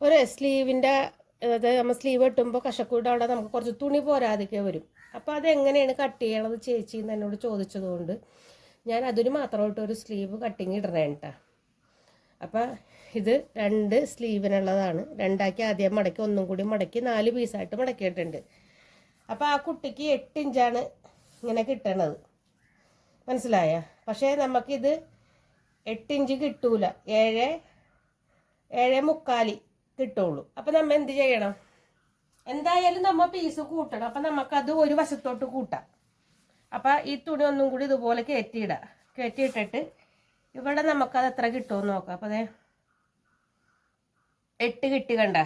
ഒരു സ്ലീവിന്റെ അതായത് നമ്മൾ സ്ലീവ് വെട്ടുമ്പോൾ കഷക്കൂടെ അവിടെ നമുക്ക് കുറച്ച് തുണി പോരാതിക്കെ വരും. അപ്പോൾ അതെങ്ങനെയാണ് കട്ട് ചെയ്യണത് ചേച്ചി എന്ന് എന്നോട് ചോദിച്ചതുകൊണ്ട് ഞാൻ അതിന് മാത്രമായിട്ട് ഒരു സ്ലീവ് കട്ടിങ് ഇടണേ കേട്ടോ അപ്പോൾ ഇത് രണ്ട് സ്ലീവിനുള്ളതാണ്. രണ്ടാക്കി ആദ്യം മടക്കി ഒന്നും കൂടി മടക്കി നാല് പീസായിട്ട് മടക്കിയിട്ടുണ്ട് അപ്പോൾ ആ കുട്ടിക്ക് എട്ട് ഇഞ്ചാണ് ഇങ്ങനെ കിട്ടണത്. മനസ്സിലായ? പക്ഷേ നമുക്കിത് എട്ട് ഇഞ്ച് കിട്ടൂല. ഏഴ് ഏഴ് മുക്കാലി കിട്ടുള്ളൂ. അപ്പം നമ്മൾ എന്ത് ചെയ്യണം? എന്തായാലും നമ്മൾ പീസ് കൂട്ടണം. അപ്പം നമുക്കത് ഒരു വശത്തോട്ട് കൂട്ടാം. അപ്പം ഈ തുണി ഒന്നും കൂടി ഇതുപോലെ കയറ്റിയിടാം കയറ്റിയിട്ടിട്ട് ഇവിടെ നമുക്കത് എത്ര കിട്ടുമെന്ന് നോക്കാം. അപ്പം അതെ എട്ട് കിട്ടി കണ്ട.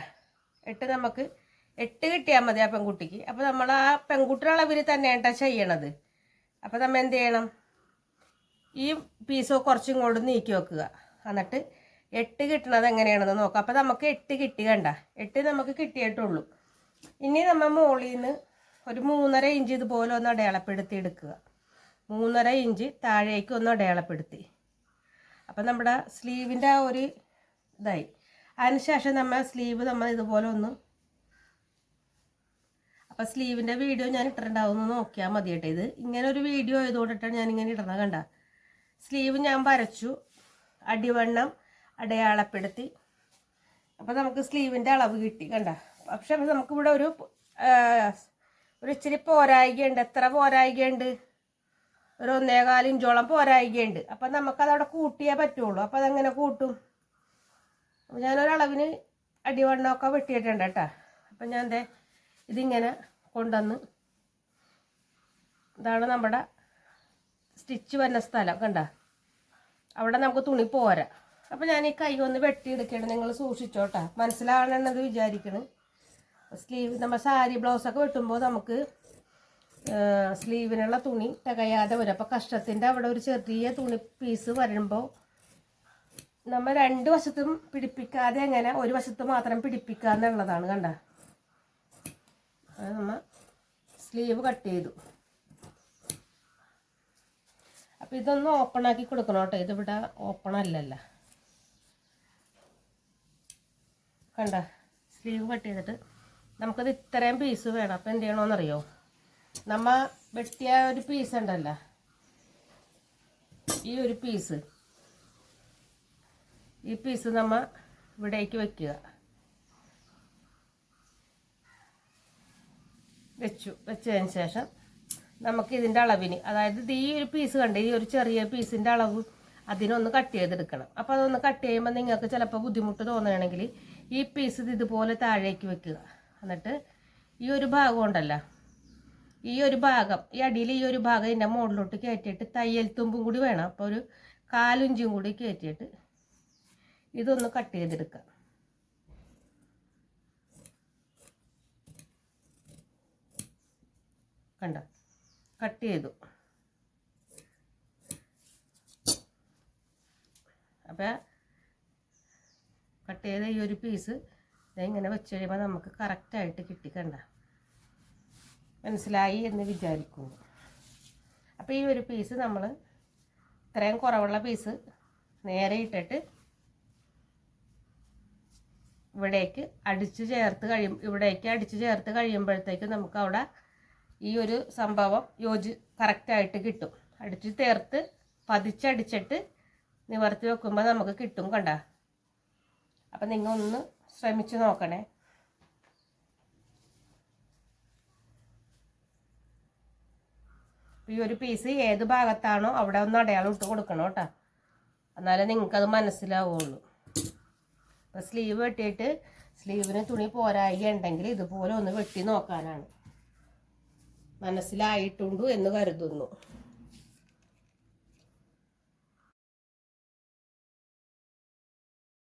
എട്ട് നമുക്ക് എട്ട് കിട്ടിയാൽ മതി ആ പെൺകുട്ടിക്ക്. അപ്പോൾ നമ്മൾ ആ പെൺകുട്ടിയുടെ അളവിൽ തന്നെയാണ് ചെയ്യണത്. അപ്പോൾ നമ്മൾ എന്ത് ചെയ്യണം? ഈ പീസോ കുറച്ചും കൊണ്ട് നീക്കി വെക്കുക. എന്നിട്ട് എട്ട് കിട്ടണത് എങ്ങനെയാണെന്ന് നോക്കാം. അപ്പോൾ നമുക്ക് എട്ട് കിട്ടി കണ്ട. എട്ട് നമുക്ക് കിട്ടിയിട്ടുള്ളൂ. ഇനി നമ്മൾ മുകളിൽ നിന്ന് ഒരു മൂന്നര ഇഞ്ച് ഇതുപോലെ ഒന്ന് അടയാളപ്പെടുത്തി എടുക്കുക. മൂന്നര ഇഞ്ച് താഴേക്ക് ഒന്ന് അടയാളപ്പെടുത്തി. അപ്പം നമ്മുടെ സ്ലീവിന്റെ ആ ഒരു ഇതായി. അതിനുശേഷം നമ്മൾ സ്ലീവ് നമ്മൾ ഇതുപോലെ ഒന്ന് അപ്പം സ്ലീവിന്റെ വീഡിയോ ഞാൻ ഇട്ടിട്ടുണ്ടാവും. ഒന്ന് നോക്കിയാൽ മതി കേട്ടോ ഇത്. ഇങ്ങനെ ഒരു വീഡിയോ ആയതുകൊണ്ടിട്ടാണ് ഞാൻ ഇങ്ങനെ കണ്ട. സ്ലീവ് ഞാൻ വരച്ചു. അടിവണ്ണം അടയാളപ്പെടുത്തി. അപ്പോൾ നമുക്ക് സ്ലീവിന്റെ അളവ് കിട്ടി കണ്ട? പക്ഷെ നമുക്കിവിടെ ഒരു ഒരു ഇച്ചിരി പോരായികയുണ്ട്. എത്ര പോരായികയുണ്ട്? ഒരു ഒന്നേകാൽ ഇഞ്ചോളം പോരായികയുണ്ട്. അപ്പം നമുക്കതവിടെ കൂട്ടിയേ പറ്റുള്ളൂ. അപ്പം അതെങ്ങനെ കൂട്ടും? അപ്പം ഞാനൊരളവിന് അടിവണ്ണമൊക്കെ വെട്ടിയിട്ടുണ്ട് കേട്ടോ. അപ്പം ഞാൻ ദേ ഇതിങ്ങനെ കൊണ്ടുവന്ന് ഇതാണ് നമ്മുടെ സ്റ്റിച്ച് വരുന്ന സ്ഥലം കണ്ട? അവിടെ നമുക്ക് തുണി പോരാ. അപ്പം ഞാൻ ഈ കൈ ഒന്ന് വെട്ടിയെടുക്കണം നിങ്ങൾ സൂക്ഷിച്ചോട്ടാ. മനസ്സിലാവണമെന്നത് വിചാരിക്കണം. സ്ലീവ് നമ്മൾ സാരി ബ്ലൗസൊക്കെ വെട്ടുമ്പോൾ നമുക്ക് സ്ലീവിനുള്ള തുണി തികയാതെ വരും. അപ്പോൾ കഷ്ടത്തിന്റെ അവിടെ ഒരു ചെറിയ തുണി പീസ് വരുമ്പോൾ നമ്മൾ രണ്ട് വശത്തും പിടിപ്പിക്കാതെ എങ്ങനെ ഒരു വശത്ത് മാത്രം പിടിപ്പിക്കുക എന്നുള്ളതാണ് കണ്ട. അത് നമ്മൾ സ്ലീവ് കട്ട് ചെയ്തു. അപ്പം ഇതൊന്ന് ഓപ്പൺ ആക്കി കൊടുക്കണം കേട്ടോ. ഇതിവിടെ ഓപ്പൺ അല്ലല്ല. കണ്ട? സ്ലീവ് കട്ട് ചെയ്തിട്ട് നമുക്കത് ഇത്രയും പീസ് വേണം. അപ്പം എന്ത് ചെയ്യണമെന്നറിയോ നമ്മ വെട്ടിയ ഒരു പീസ് ഉണ്ടല്ലോ. ഈ ഒരു പീസ് ഈ പീസ് നമ്മ ഇവിടേക്ക് വെക്കുക. വെച്ചു. വെച്ചതിന് ശേഷം നമുക്ക് ഇതിന്റെ അളവിന് അതായത് ഇത് ഈ ഒരു പീസ് കണ്ട് ഈ ഒരു ചെറിയ പീസിന്റെ അളവ് അതിനൊന്ന് കട്ട് ചെയ്തെടുക്കണം. അപ്പോൾ അതൊന്ന് കട്ട് ചെയ്യുമ്പോൾ നിങ്ങൾക്ക് ചിലപ്പോൾ ബുദ്ധിമുട്ട് തോന്നുകയാണെങ്കിൽ ഈ പീസ് ഇത് ഇതുപോലെ താഴേക്ക് വെക്കുക. എന്നിട്ട് ഈ ഒരു ഭാഗം ഉണ്ടല്ലോ. ഈ ഒരു ഭാഗം ഈ അടിയിൽ ഈ ഒരു ഭാഗം ഇതിന്റെ മുകളിലോട്ട് കയറ്റിയിട്ട് തയ്യൽ തുമ്പും കൂടി വേണം. അപ്പോൾ ഒരു കാലുഞ്ചും കൂടി കയറ്റിയിട്ട് ഇതൊന്ന് കട്ട് ചെയ്തെടുക്കാം കണ്ട? കട്ട് ചെയ്തു. അപ്പോൾ കട്ട് ചെയ്ത ഈ ഒരു പീസ് ഇങ്ങനെ വെച്ച് കഴിയുമ്പോൾ നമുക്ക് കറക്റ്റായിട്ട് കിട്ടിക്കണ്ട മനസ്സിലായി എന്ന് വിചാരിക്കുന്നു. അപ്പോൾ ഈ ഒരു പീസ് നമ്മൾ ഇത്രയും കുറവുള്ള പീസ് നേരെ ഇട്ടിട്ട് ഇവിടേക്ക് അടിച്ച് ചേർത്ത് കഴിയും ഇവിടേക്ക് അടിച്ച് ചേർത്ത് കഴിയുമ്പോഴത്തേക്ക് നമുക്ക് അവിടെ ഈ ഒരു സംഭവം യോജി കറക്റ്റായിട്ട് കിട്ടും. അടിച്ച് ചേർത്ത് പതിച്ചടിച്ചിട്ട് നിവർത്തി വെക്കുമ്പോൾ നമുക്ക് കിട്ടും കണ്ട. അപ്പം നിങ്ങളൊന്ന് ശ്രമിച്ച് നോക്കണേ. ഈ ഒരു പീസ് ഏത് ഭാഗത്താണോ അവിടെ ഒന്ന് അടയാളം ഇട്ട് കൊടുക്കണം കേട്ടോ. എന്നാലേ നിങ്ങൾക്കത് മനസ്സിലാവുള്ളൂ. അപ്പോൾ സ്ലീവ് വെട്ടിയിട്ട് സ്ലീവിന് തുണി പോരായി ഉണ്ടെങ്കിൽ ഇതുപോലെ ഒന്ന് വെട്ടി നോക്കാനാണ്. മനസ്സിലായിട്ടുണ്ടു എന്ന് കരുതുന്നു.